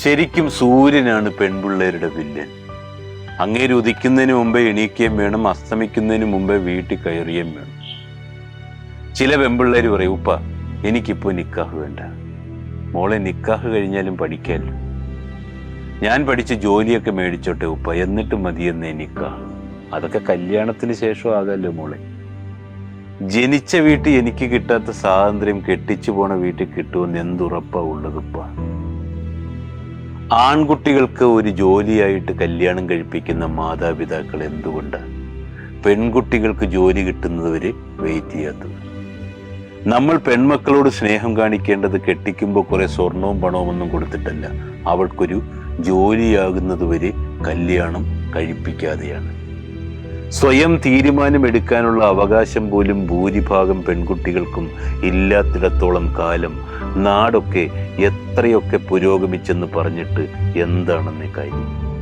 ശരിക്കും സൂര്യനാണ് പെൺപിള്ളേരുടെ വില്ലൻ. അങ്ങേര് ഉദിക്കുന്നതിന് മുമ്പേ എണീക്കുകയും വേണം അസ്തമിക്കുന്നതിന് മുമ്പേ വീട്ടിൽ കയറുകയും വേണം. ചില പെൺപിള്ളേർ പറയും ഉപ്പ എനിക്കിപ്പോ നിക്കാഹ് വേണ്ട. മോളെ നിക്കാഹ് കഴിഞ്ഞാലും പഠിക്കാമല്ലോ ഞാൻ പഠിച്ച് ജോലിയൊക്കെ മേടിച്ചോട്ടെ ഉപ്പ എന്നിട്ട് മതിയെന്നേ നിക്കാഹ്. അതൊക്കെ കല്യാണത്തിന് ശേഷം ആകാമല്ലോ മോളെ. ജനിച്ച വീട്ടിൽ എനിക്ക് കിട്ടാത്ത സ്വാതന്ത്ര്യം കെട്ടിച്ചു പോണ വീട്ടിൽ കിട്ടുമെന്ന് എന്തുറപ്പാ ഉള്ളതുപ്പ ആൺകുട്ടികൾക്ക് ഒരു ജോലിയായിട്ട് കല്യാണം കഴിപ്പിക്കുന്ന മാതാപിതാക്കൾ എന്തുകൊണ്ട്? പെൺകുട്ടികൾക്ക് ജോലി കിട്ടുന്നതുവരെ വെയിറ്റ് ചെയ്യാത്തത്. നമ്മൾ പെൺമക്കളോട് സ്നേഹം കാണിക്കേണ്ടത് കെട്ടിക്കുമ്പോൾ കുറേ സ്വർണവും പണവും ഒന്നും കൊടുത്തിട്ടല്ല. അവൾക്കൊരു ജോലിയാകുന്നതുവരെ കല്യാണം കഴിപ്പിക്കാതെയാണ്. സ്വയം തീരുമാനമെടുക്കാനുള്ള അവകാശം പോലും ഭൂരിഭാഗം പെൺകുട്ടികൾക്കും ഇല്ലാത്തിടത്തോളം കാലം. നാടൊക്കെ എത്രയൊക്കെ പുരോഗമിച്ചെന്ന് പറഞ്ഞിട്ട് എന്താണെന്ന് കാര്യം